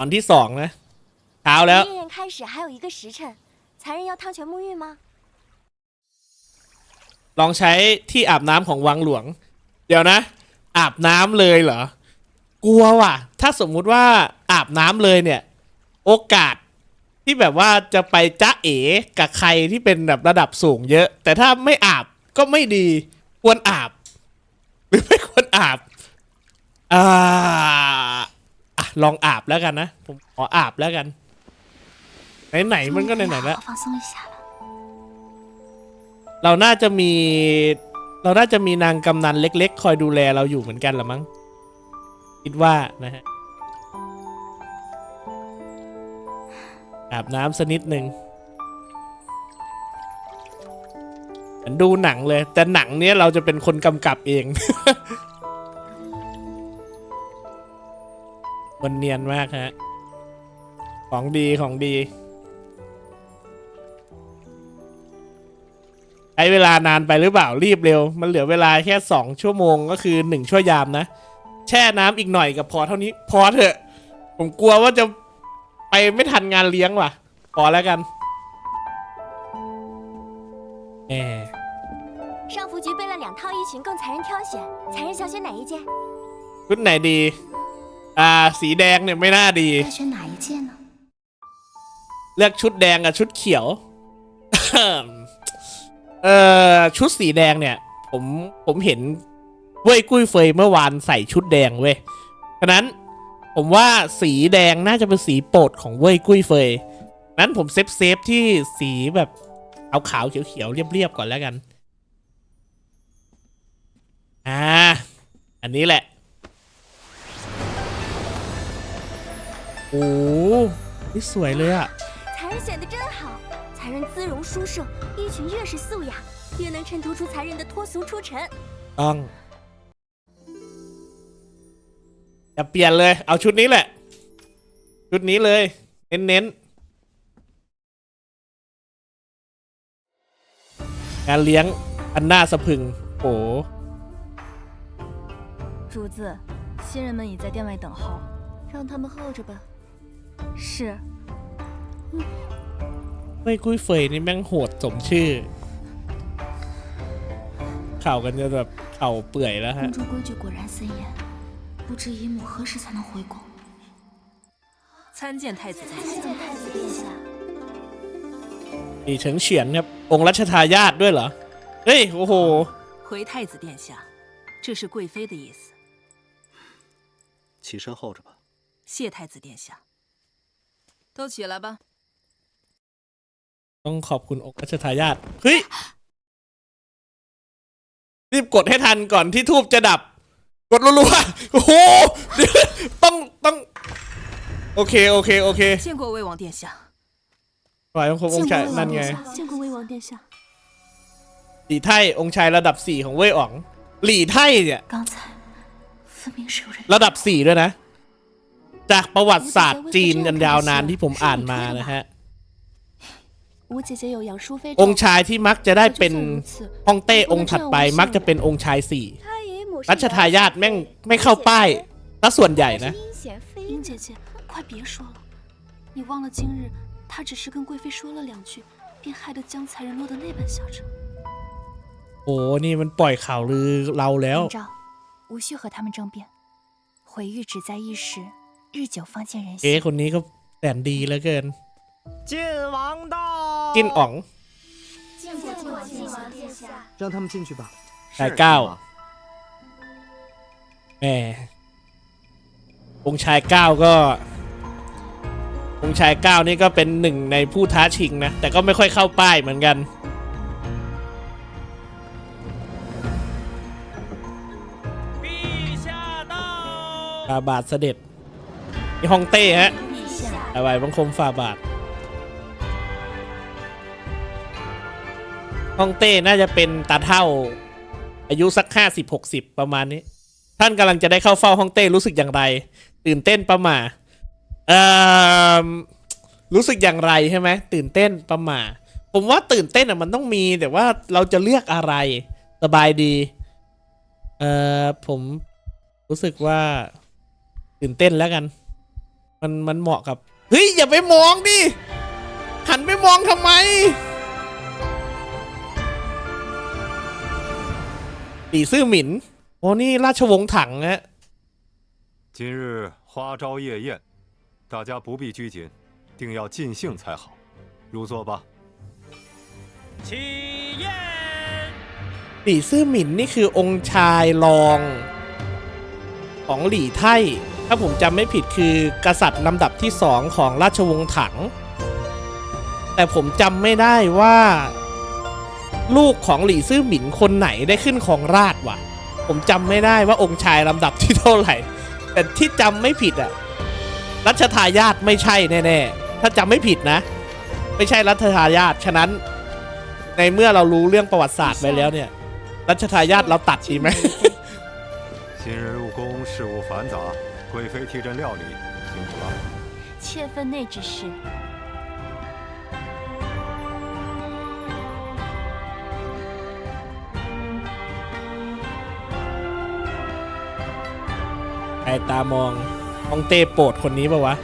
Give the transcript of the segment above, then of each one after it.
อนที่สองนะเช้าแล้ว 烈焰开始还有一个时辰，残忍要汤泉沐浴吗？ ลองใช้ที่อาบน้ำของวังหลวง เดี๋ยวนะ อาบน้ำเลยเหรอ กลัวว่ะ ถ้าสมมุติว่าอาบน้ำเลยเนี่ย โอกาสที่แบบว่าจะไปจ้าเอ๋กับใครที่เป็นแบบระดับสูงเยอะ แต่ถ้าไม่อาบก็ไม่ดี ควรอาบ หรือไม่ควรอาบ อ่าอ่ะ ลองอาบแล้วกันนะ ผมขออาบแล้วกัน ไหนๆมันก็ไหนๆแล้ว เราน่าจะมี เราน่าจะมีนางกำนันเล็ก ๆ คอยดูแลเราอยู่เหมือนกันหรือมั้ง คิดว่านะฮะ อาบน้ำสักนิดหนึ่งดูหนังเลย แต่หนังเนี้ยเราจะเป็นคนกำกับเอง มันเนียนมากฮะ ของดีของดี ใช้เวลานานไปหรือเปล่ารีบเร็ว มันเหลือเวลาแค่สองชั่วโมงก็คือหนึ่งชั่วยามนะ แช่น้ำอีกหน่อยกับพอเท่านี้ พอเถอะ ผมกลัวว่าจะไปไม่ทันงานเลี้ยงว่ะ พอแล้วกันแหม 上服局备了两套衣裙供残忍挑选，残忍想选哪一件？ ชุดไหนดี อ่า สีแดงเนี่ยไม่น่าดี 该选哪一件呢？ เลือกชุดแดงกับชุดเขียว เออชุดสีแดงเนี่ย ผมผมเห็นเว้ยกุ้ยเฟยเมื่อวานใส่ชุดแดงเว้ยฉะนั้นผมว่าสีแดงน่าจะเป็นสีโปรดของเว้ยกุ้ยเฟยนั้นผมเซฟเซฟที่สีแบบขาวขาวๆเขียวเขียวๆเรียบเรียบๆก่อนแล้วกัน อ่า อันนี้แหละ โอ้นี่สวยเลยอะ 残忍选的真好，残忍姿容殊胜，衣裙越是素雅，越能衬托出残忍的脱俗出尘。 ต้องอย่าเปลี่ยนเลย เอาชุดนี้แหละ ชุดนี้เลย เน้นๆ งานเลี้ยงอันน่าสะพรึง โอ้ 主子，新人们已在店外等候。让他们候着吧。 是， ไม่กุ้ยเฟยนี่แม่งโหดสมชื่อ เข่ากันจะแบบเข่าเปื่อยแล้วฮะ 公主规矩果然森严，不知姨母何时才能回宫？参见太子殿下。见太子殿下。 มีเฉิงเฉียนครับ องค์รัชทายาทด้วยเหรอ เฮ้ย โอ้โห 回太子殿下，这是贵妃的意思。起身候着吧。谢太子殿下。 都起来吧。 ต้องขอบคุณองค์รัชทายาท เฮ้ย รีบกดให้ทันก่อนที่ทูบจะดับ กดรัวๆ โอ้โหเดี๋ยวต้องต้อง โอเค โอเค โอเค 见过魏王殿下。 ปล่อยองค์องค์ชายนั่นไง 见过魏王殿下。 หลี่ไทองค์ชายระดับสี่ของเว่ยอ๋อง หลี่ไทเนี่ย 刚才分明是有人。 ระดับสี่ด้วยนะ จากประวัติศาสตร์จีนอันยาวนานที่ผมอ่านมานะฮะ 吴姐姐有杨淑妃 องค์ชายที่มักจะได้เป็นฮ่องเต้องค์ถัดไป มักจะเป็นองค์ชายสี่ 太姨母 รัชทายาทแม่งไม่เข้าป้ายถ้าส่วนใหญ่นะ 阴险非殷姐姐，快别说了，你忘了今日她只是跟贵妃说了两句，便害得江才人落得那般下场。 โอ้นี่มันปล่อยข่าวลือเราแล้ว 明昭，无需和他们争辩，毁誉只在一时， 日久方见人 เอ๊ะ 心。 คนนี้ก็แสนดีเหลือเกิน 晋王到， จิ้นอ๋อง 见过晋王殿下。让他们进去吧。 ชายเก้าแหมองค์ชายเก้าก็ องค์ชายเก้านี่ก็เป็นหนึ่งในผู้ท้าชิงนะ แต่ก็ไม่ค่อยเข้าป้ายเหมือนกัน 陛下到。 ฟาบาทเสด็จ นี่ฮองเต้ฮะ陛下，ถวายบังคมฟาบาทฮองเต้น่าจะเป็นตาเท่า อายุสักห้าสิบหกสิบประมาณนี้ ท่านกำลังจะได้เข้าเฝ้าฮองเต้รู้สึกอย่างไร ตื่นเต้นประหมาเอ่อรู้สึกอย่างไรใช่ไหมตื่นเต้นประหมาผมว่าตื่นเต้นอะมันต้องมีแต่ว่าเราจะเลือกอะไร สบายดี เอ่อผมรู้สึกว่า ตื่นเต้นแล้วกัน มันมันเหมาะกับ เฮ้ย อย่าไปมองดิ หันไปมองทำไมปีซื่อหมิน โอ้นี่ราชวงศ์ถังนะ 今日花朝夜宴，大家不必拘谨，定要尽兴才好。入座吧。起宴。 ปีซื่อหมินนี่คือองค์ชายรอง ของหลี่ไท ถ้าผมจำไม่ผิดคือกษัตริย์ลำดับที่สองของราชวงศ์ถัง แต่ผมจำไม่ได้ว่า ลูกของหลี่ซื่อหมินคนไหนได้ขึ้นของราชย์วะผมจำไม่ได้ว่าองค์ชายลำดับที่เท่าไหร่ แต่ที่จำไม่ผิดอะรัชทายาทไม่ใช่แน่ๆ ถ้าจำไม่ผิดนะ ไม่ใช่รัชทายาทฉะนั้น ในเมื่อเรารู้เรื่องประวัติศาสตร์ไปแล้วเนี่ย รัชทายาทเราตัดดีไหม 今日入宫事务繁杂， 贵妃替朕料理，辛苦了。妾分内之事。 ใครตามองมองเต้โปรดคนนี้ปะวะ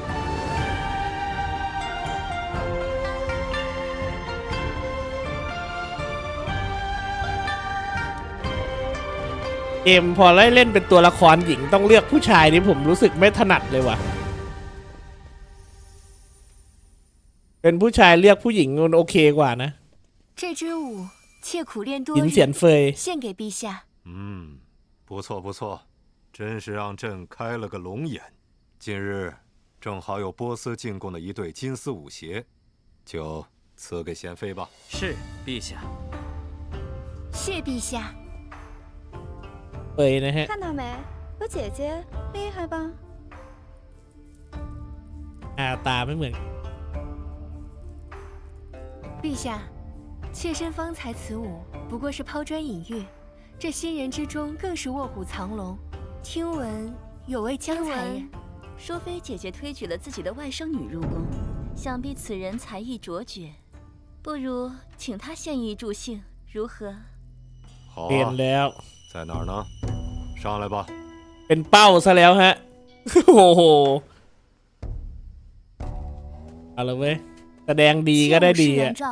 เกมพอไล่เล่นเป็นตัวละครหญิงต้องเลือกผู้ชายนี่ผมรู้สึกไม่ถนัดเลยว่ะ เป็นผู้ชายเลือกผู้หญิงมันโอเคกว่านะ 这支舞妾苦练多 หญินเสียน 日， เฟย 献给陛下。嗯，不错不错，真是让朕开了个龙眼。今日正好有波斯进贡的一对金丝舞鞋，就赐给贤妃吧。是陛下。谢陛下。 เฟยนะฮะ 看到没？有姐姐，厉害吧？ อาตาไม่เหมือน 陛下，妾身方才此舞不过是抛砖引玉，这新人之中更是卧虎藏龙。听闻有位江才人，淑妃姐姐推举了自己的外甥女入宫，想必此人才艺卓绝，不如请她献艺助兴，如何？好 เปลี่ยน 啊， แล้ว 在哪儿呢？ 上来吧。 เป็นเป้าซะแล้วฮะ โอ้โห เอาละเว้ย แสดงดีก็ได้ 妾 ดี 武是 อะ 元照，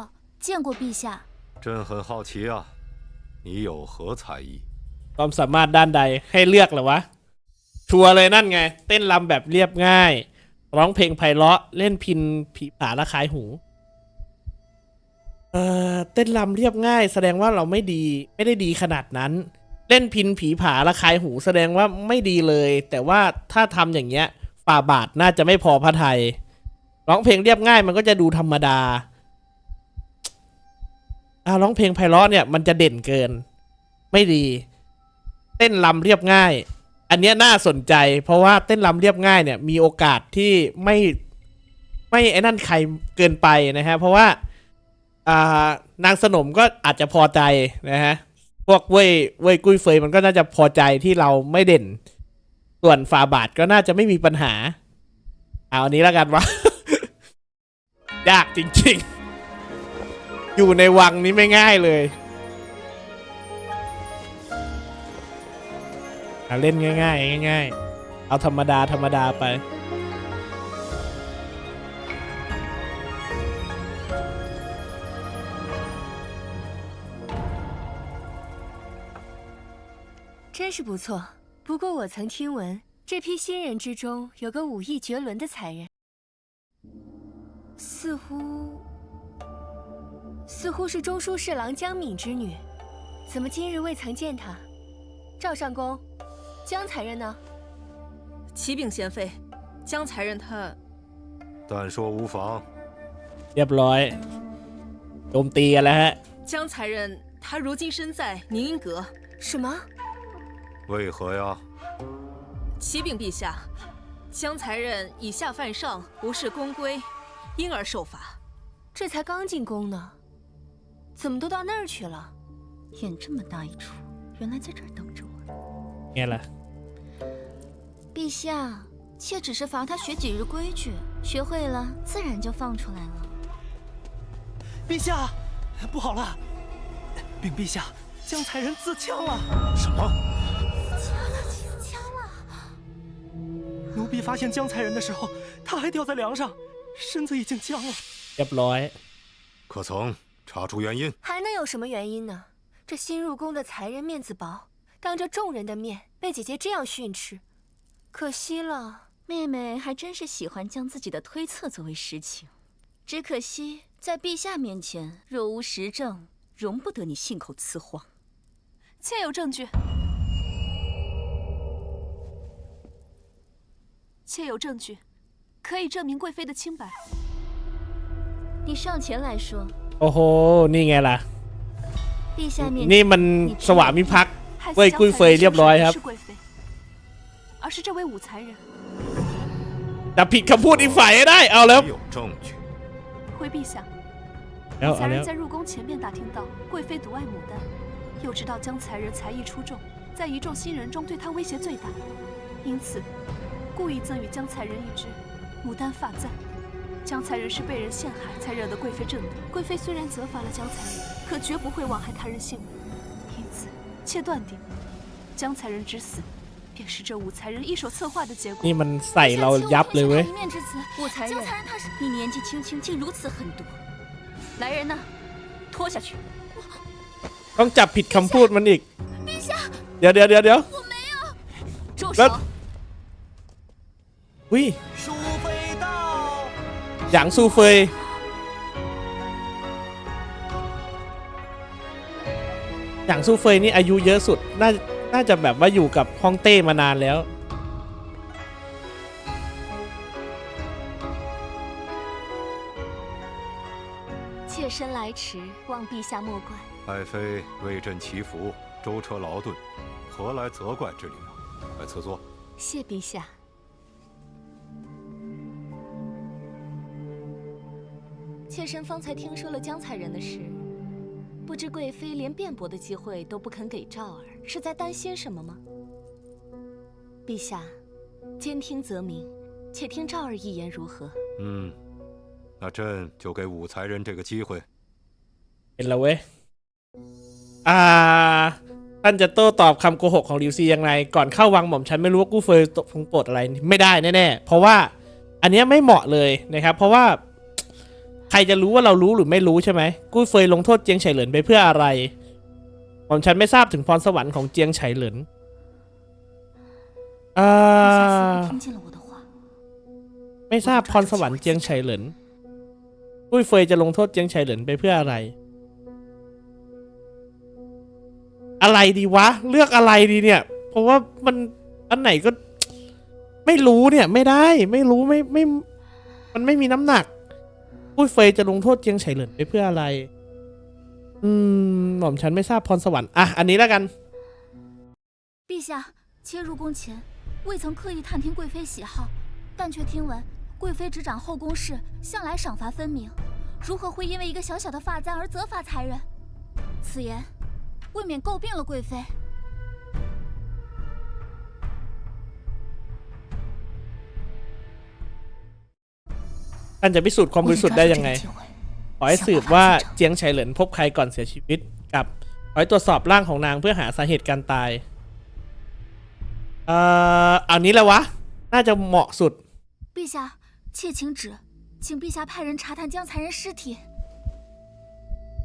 见过陛下。朕很好奇啊，你有何才艺？ ความสามารถด้านใดให้เลือกเหรอวะ ชัวร์เลยนั่นไง เต้นรำแบบเรียบง่าย ร้องเพลงไพเราะ เล่นพินผีผาระคายหู เอ่อ เต้นรำเรียบง่าย แสดงว่าเราไม่ดี ไม่ได้ดีขนาดนั้น เล่นพินผีผาระคายหูแสดงว่าไม่ดีเลย แต่ว่าถ้าทำอย่างเงี้ยฝ่าบาทน่าจะไม่พอพระไทยร้องเพลงเรียบง่ายมันก็จะดูธรรมดาอ่าร้องเพลงไพเราะเนี่ยมันจะเด่นเกิน ไม่ดี เต้นรำเรียบง่าย อันเนี้ยน่าสนใจ เพราะว่าเต้นรำเรียบง่ายเนี่ย มีโอกาสที่ไม่ไม่ไอ้นั่นใครเกินไปนะฮะเพราะว่าอ่านางสนมก็อาจจะพอใจนะฮะ พวกเว่ยเว่ยกุ้ยเฟยมันก็น่าจะพอใจที่เราไม่เด่น ส่วนฟาบาทก็น่าจะไม่มีปัญหา เอาอันนี้แล้วกันวะ ยากจริงๆ อยู่ในวังนี้ไม่ง่ายเลยอะเล่นง่าย ๆ ง่าย ๆ เอาธรรมดาธรรมดาไป 真是不错。不过我曾听闻，这批新人之中有个武艺绝伦的才人，似乎似乎是中书侍郎江敏之女，怎么今日未曾见她？赵上公，江才人呢？启禀贤妃，江才人他但说无妨。 เรียบร้อยโจมตีกันแล้วฮะ 江才人他如今身在宁阴阁，什么？ 为何呀？启禀陛下，江才人以下犯上，无视宫规，因而受罚。这才刚进宫呢，怎么都到那儿去了？演这么大一出，原来在这儿等着我。进来。陛下，妾只是罚他学几日规矩，学会了自然就放出来了。陛下，不好了！禀陛下，江才人自戕了。什么？奴婢发现江才人的时候，他还吊在梁上，身子已经僵了。叶不落可曾查出原因？还能有什么原因呢？这新入宫的才人面子薄，当着众人的面被姐姐这样训斥，可惜了。妹妹还真是喜欢将自己的推测作为实情，只可惜在陛下面前若无实证，容不得你信口雌黄。妾有证据。妾有证据，可以证明贵妃的清白。你上前来说， โอ้โห นี่ไงล่ะ 陛下面 นี่ 前 มันสวามิภักดิ์ 害死 เว้ย 江 กุ้ย 才 เฟย 人 เรียบร้อยครับ 是贵妃，而是这位武才人。 แต่ผิดคำพูดอีกฝ่ายให้ได้ เอาแล้ว 没有证据。回陛下， แล้ว 武 เอา 才 แล้ว 人在入宫前便打听到贵妃独爱牡丹，又知道江才人才艺出众，在一众新人中对他威胁最大，因此 故意赠予江才人一支牡丹发簪。江才人是被人陷害才惹得贵妃震怒，贵妃虽然责罚了江才人，可绝不会枉害他人性命，因此妾断定江才人之死便是这武才人一手策划的结果。 นี่มันใส่เรายับเลยเว้ย 一面之词，武才人江才人他是你年纪轻轻竟如此狠毒，来人呐，拖下去！ ต้องจับผิดคำพูดมันอีก เดี๋ยวเดี๋ยวเดี๋ยวเดี๋ยว 住 แล้ว 手！ อุ้ย 淑妃到。 หยางซูเฟย หยางซูเฟยนี่อายุเยอะสุด น่า น่าจะแบบว่าอยู่กับฮ่องเต้มานานแล้ว 妾身来迟，望陛下莫怪。爱妃为朕祈福，舟车劳顿，何来责怪之理啊？来赐座。谢陛下。 妾身方才听说了江才人的事，不知贵妃连辩驳的机会都不肯给赵儿，是在担心什么吗？陛下，兼听则明，且听赵儿一言如何？嗯，那朕就给武才人这个机会。 เห็นแล้วเว้ย อ่า ท่านจะโต้ตอบคำโกหกของลิวซียังไง ก่อนเข้าวังหม่อมฉันไม่รู้ว่ากู้เฟยคงโปรดอะไร ไม่ได้แน่ๆ เพราะว่าอันเนี้ยไม่เหมาะเลยนะครับ เพราะว่า ใครจะรู้ว่าเรารู้หรือไม่รู้ใช่ไหมกู้เฟยลงโทษเจียงไฉเหลินไปเพื่ออะไรผมฉันไม่ทราบถึงพรสวรรค์ของเจียงไฉเหลินอ่าไม่ทราบพรสวรรค์เจียงไฉเหลินกู้เฟยจะลงโทษเจียงไฉเหลินไปเพื่ออะไร อะไรดีวะ เลือกอะไรดีเนี่ย เพราะว่ามันอันไหนก็ ไม่รู้เนี่ย ไม่ได้ ไม่รู้ไม่ไม่ มันไม่มีน้ำหนัก กุ้ยเฟยจะลงโทษเจียงไฉเหลินไปเพื่ออะไร อืมหม่อมฉันไม่ทราบพรสวรรค์อ่ะอันนี้แล้วกัน 陛下，妾入宫前未曾刻意探听贵妃喜好，但却听闻贵妃执掌后宫事，向来赏罚分明，如何会因为一个小小的发簪而责罚才人？此言未免诟病了贵妃。 ท่านจะพิสูจน์ความบริสุทธิ์ได้ยังไง ขอให้สืบว่าเจียงไฉเหลินพบใครก่อนเสียชีวิต กับขอให้ตรวจสอบร่างของนางเพื่อหาสาเหตุการตาย เอ่อเอานี้แล้ววะ น่าจะเหมาะสุด 陛下，妾请旨，请陛下派人查探江才人尸体。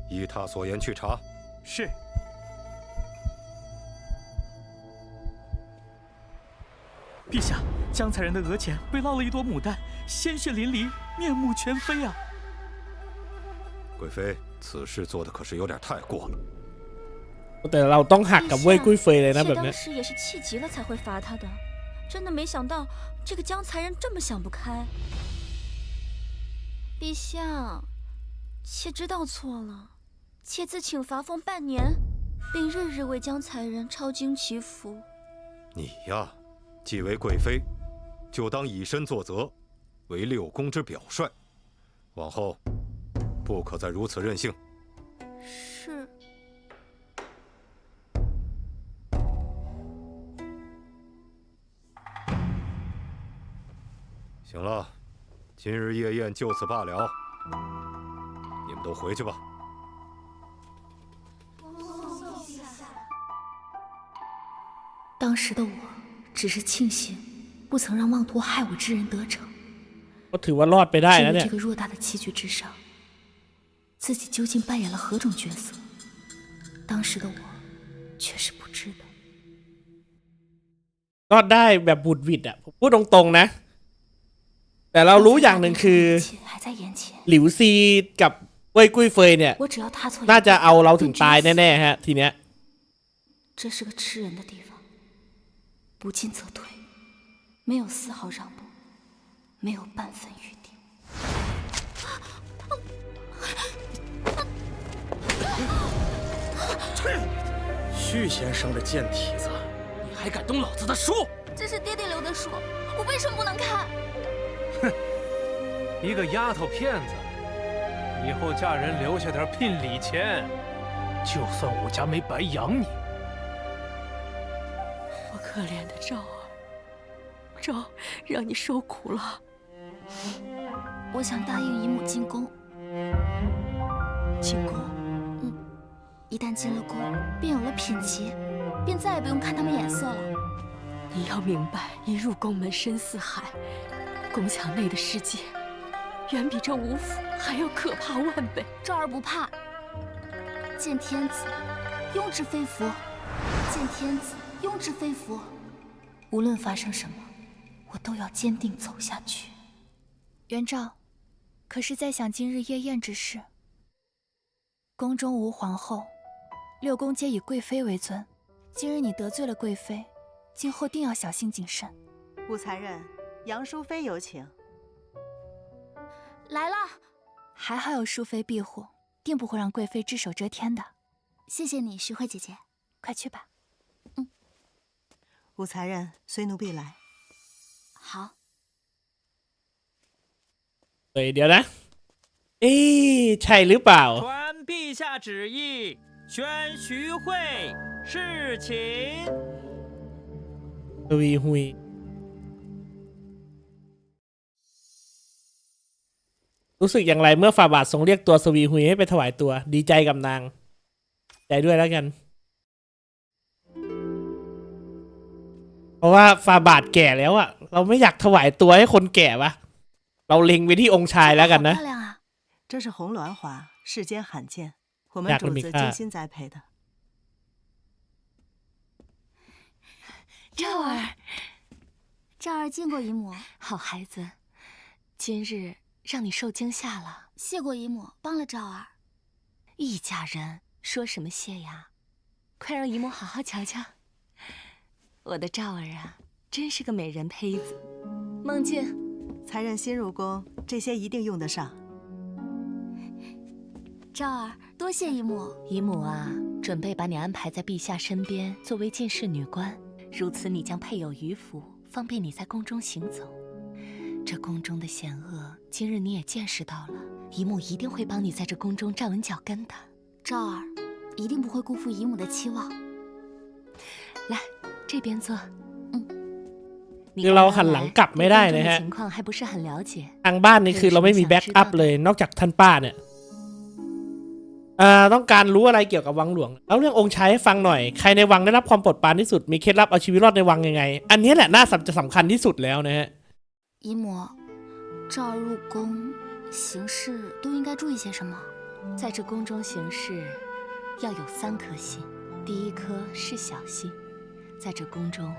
依他所言去查。是。 陛下，江才人的额前被烙了一朵牡丹，鲜血淋漓，面目全非啊！贵妃，此事做的可是有点太过了。我得老当吓咁威贵妃咧，那本当时也是气急了才会罚他的，真的没想到这个江才人这么想不开。陛下，妾知道错了，妾自请罚俸半年，并日日为江才人抄经祈福。你呀、既为贵妃，就当以身作则，为六宫之表率。往后不可再如此任性。是。行了，今日夜宴就此罢了，你们都回去吧。当时的我只是庆幸 不曾让妄图害我之人得逞。 ก็ถือว่ารอดไปได้ 至 นะ 于 เนี่ย 这个偌大的棋局之上，自己究竟扮演了何种角色，当时的我却是不知的。 รอดได้แบบบุดหวิดอ่ะผมพูดตรงๆนะ แต่เรารู้อย่างหนึ่งคือ 一切还在眼前， หลิวซีกับเว่ยกุ้ยเฟยเนี่ย 我只要踏错一步， น่าจะเอาเราถึงตาย 便致死 แน่ๆฮะ ทีเนี้ย 这是个吃人的地方， 不进则退，没有丝毫让步，没有半分余地。旭先生的贱蹄子，你还敢动老子的书？这是爹爹留的书，我为什么不能看？哼一个丫头片子，以后嫁人留下点聘礼钱，就算我家没白养你。我可怜的昭儿，赵让你受苦了。我想答应姨母进宫，进宫，嗯一旦进了宫，便有了品级，便再也不用看他们眼色了。你要明白，一入宫门深似海，宫墙内的世界，远比这吴府还要可怕万倍。昭儿不怕，见天子，庸之非福；见天子，庸之非福。无论发生什么，我都要坚定走下去。元昭，可是在想今日夜宴之事。宫中无皇后，六宫皆以贵妃为尊。今日你得罪了贵妃，今后定要小心谨慎。武才人，杨淑妃有请。来了，还好有淑妃庇护，定不会让贵妃只手遮天的。谢谢你，徐慧姐姐。快去吧。武才人，随奴婢来。好， เฮ้ยเดี๋ยวนะ เอ๊ะใช่หรือเปล่า 传陛下旨意，宣徐惠侍寝。 สวีฮุย รู้สึกอย่างไรเมื่อฝ่าบาททรงเรียกตัวสวีฮุยให้ไปถวายตัว ดีใจกับนาง ใจด้วยแล้วกัน เพราะว่าฝ่าบาทแก่แล้วอะเราไม่อยากถวายตัวให้คนแก่วะเราเล็งไปที่องค์ชายแล้วกันนะ 漂亮啊！这是红鸾花，世间罕见，我们亚克米卡主子精心栽培的。赵儿，赵儿见过姨母，好孩子，今日让你受惊吓了。谢过姨母，帮了赵儿。一家人说什么谢呀？快让姨母好好瞧瞧。 我的赵儿啊，真是个美人胚子。梦境，才人新入宫，这些一定用得上。赵儿，多谢姨母。姨母啊，准备把你安排在陛下身边，作为进士女官。如此，你将配有鱼服，方便你在宫中行走。这宫中的险恶，今日你也见识到了。姨母一定会帮你在这宫中站稳脚跟的。赵儿，一定不会辜负姨母的期望。来，这边坐。嗯。 คือเราหันหลังกลับไม่ได้นะฮะ 情况还不是很了解。 ทางบ้านนี่คือเราไม่มีแบ็กอัพเลย นอกจากท่านป้าเนี่ยอ่าต้องการรู้อะไรเกี่ยวกับวังหลวง แล้วเรื่ององค์ชายให้ฟังหน่อย ใครในวังได้รับความโปรดปรานที่สุด มีเคล็ดลับเอาชีวิตรอดในวังยังไง อันนี้แหละน่าจะสำคัญที่สุดแล้วนะฮะ 姨母，赵儿入宫行事都应该注意些什么？在这宫中行事，要有三颗心。第一颗是小心， 在这宫中，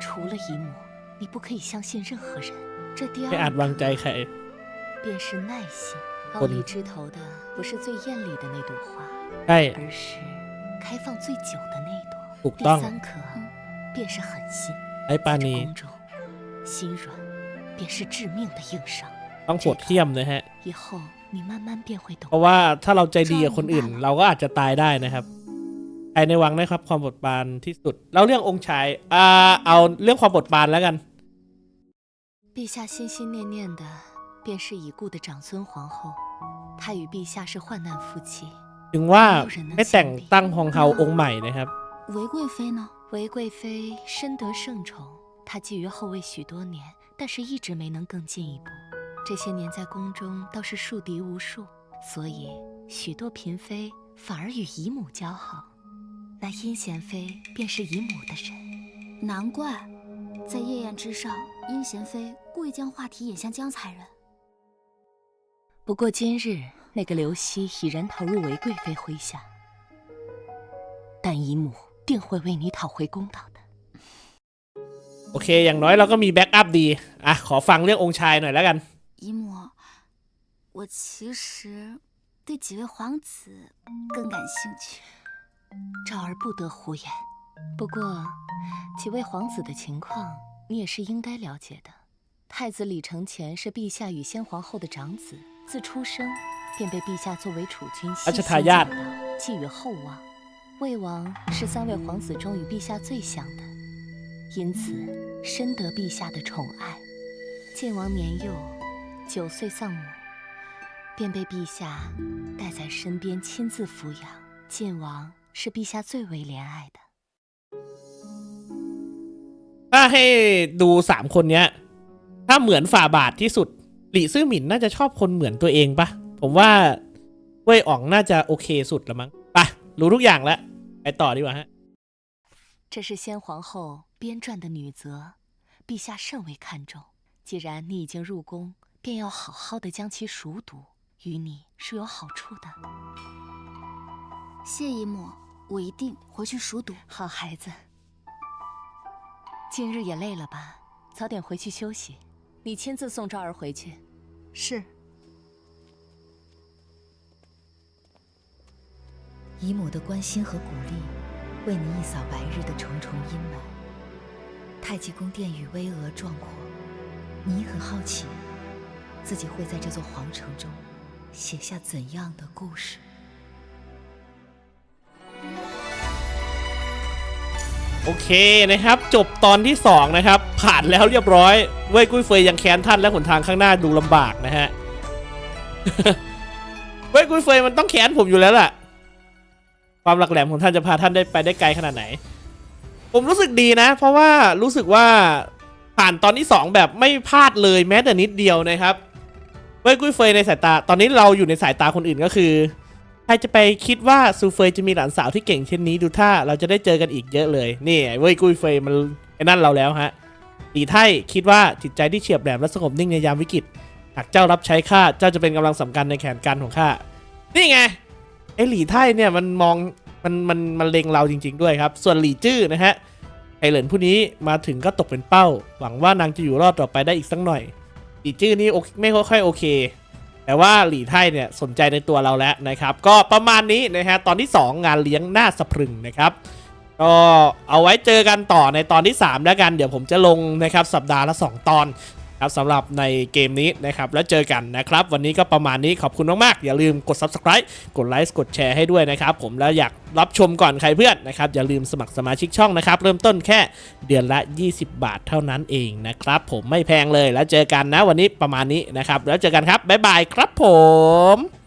除了姨母，你不可以相信任何人。这第 ไม่อาจ 二 วางใจใคร 便是耐心。我傲立枝头的不是最艳丽的那朵花， ใช่ 而是开放最久的那朵。 ถูก 第 ต้อง 三颗便是狠心。 ไอ้ปา 在这 นี 宫中，心软便是致命的硬伤。 ต้องโหดเที่ยมนะฮะ 以后你慢慢便会懂 เพ。ราะว่าถ้าเราใจดีกับคนอื่น เราก็อาจจะตายได้นะครับ ใครในวังได้ครับ ความโปรดปรานที่สุด แล้วเรื่ององค์ชาย อ่า เอาเรื่องความโปรดปรานแล้วกัน 陛下心心念念的便是已故的长孙皇后，她与陛下是患难夫妻。 ถึงว่าไม่แต่งตั้งฮองเฮาองค์ใหม่นะครับ 韦贵妃呢？韦贵妃深得圣宠，她觊觎后位许多年，但是一直没能更进一步。这些年在宫中倒是树敌无数，所以许多嫔妃反而与姨母交好。 那阴贤妃便是姨母的人。难怪，在夜宴之上， 殷贤妃故意将话题引向江才人。不过今日那个刘熙已人头入为贵妃麾下，但姨母定会为你讨回公道的。 โอเค อย่างน้อยเราก็มีแบ็กอัพดี อ่ะ ขอฟังเรื่ององค์ชายหน่อยแล้วกัน 姨母，我其实对几位皇子更感兴趣。 昭儿不得胡言。不过，几位皇子的情况你也是应该了解的。太子李承乾是陛下与先皇后的长子，自出生便被陛下作为储君悉心而且他呀教导，寄予厚望。魏王是三位皇子中与陛下最像的，因此深得陛下的宠爱。晋王年幼，九岁丧母，便被陛下带在身边亲自抚养。晋王是陛下最为怜爱的。 ถ้าให้ดูสามคนเนี้ย ถ้าเหมือนฝ่าบาทที่สุด หลี่ซื่อหมินน่าจะชอบคนเหมือนตัวเองปะผมว่าเว่ยอ๋องน่าจะโอเคสุดละมั้งไปรู้ทุกอย่างแล้ว ไปต่อดีกว่าฮะ 这是先皇后编撰的女则，陛下甚为看重。既然你已经入宫，便要好好的将其熟读，于你是有好处的。谢姨母， 我一定回去熟读。好孩子，今日也累了吧？早点回去休息。你亲自送昭儿回去。是。姨母的关心和鼓励，为你一扫白日的重重阴霾。太极宫殿宇巍峨壮阔，你很好奇，自己会在这座皇城中写下怎样的故事？ โอเคนะครับ จบตอนที่ 2 นะครับ ผ่านแล้วเรียบร้อยเว่ยกุ้ยเฟยยังแค้นท่านและหนทางข้างหน้าดูลำบากนะฮะเว่ยกุ้ยเฟยมันต้องแค้นผมอยู่แล้วล่ะ ความหลักแหลมของท่านจะพาท่านได้ไปได้ไกลขนาดไหน ผมรู้สึกดีนะ เพราะว่ารู้สึกว่าผ่านตอนที่ 2 แบบไม่พลาดเลยแม้แต่นิดเดียวนะครับเว่ยกุ้ยเฟยในสายตาตอนนี้เราอยู่ในสายตาคนอื่นก็คือ ใครจะไปคิดว่าซูเฟยจะมีหลานสาวที่เก่งเช่นนี้ดูท่าเราจะได้เจอกันอีกเยอะเลย นี่เว้ยกุยเฟยมันไอ้นั่นเราแล้วฮะตีไทคิดว่าจิตใจที่เฉียบแหลมและสงบนิ่งในยามวิกฤตหากเจ้ารับใช้ข้าเจ้าจะเป็นกำลังสำคัญในแผนการของข้านี่ไงไอ้หลีไทเนี่ยมันมองมันมันมันเลงเราจริง ๆด้วยครับ ส่วนหลีจื้อนะฮะไอเหลินผู้นี้มาถึงก็ตกเป็นเป้า หวังว่านางจะอยู่รอดต่อไปได้อีกสักหน่อยหลีจื้อนี่ไม่ค่อยโอเค แต่ว่าหลีไทยเนี่ยสนใจในตัวเราแล้วนะครับ ก็ประมาณนี้นะฮะตอนที่ 2 งานเลี้ยงหน้าสะพรึงนะครับก็เอาไว้เจอกันต่อในตอนที่ 3 แล้วกัน เดี๋ยวผมจะลงนะครับสัปดาห์ละ 2 ตอน ครับสำหรับในเกมนี้นะครับ แล้วเจอกันนะครับ วันนี้ก็ประมาณนี้ขอบคุณมาก ๆ อย่าลืมกด subscribe กดไลค์กดแชร์ให้ด้วยนะครับ ผมแล้วอยากรับชมก่อนใครเพื่อนนะครับ อย่าลืมสมัครสมาชิกช่องนะครับ เริ่มต้นแค่เดือนละ 20 บาทเท่านั้นเองนะครับ ผมไม่แพงเลยแล้วเจอกันนะวันนี้ประมาณนี้นะครับ แล้วเจอกันครับบ๊ายบายครับผม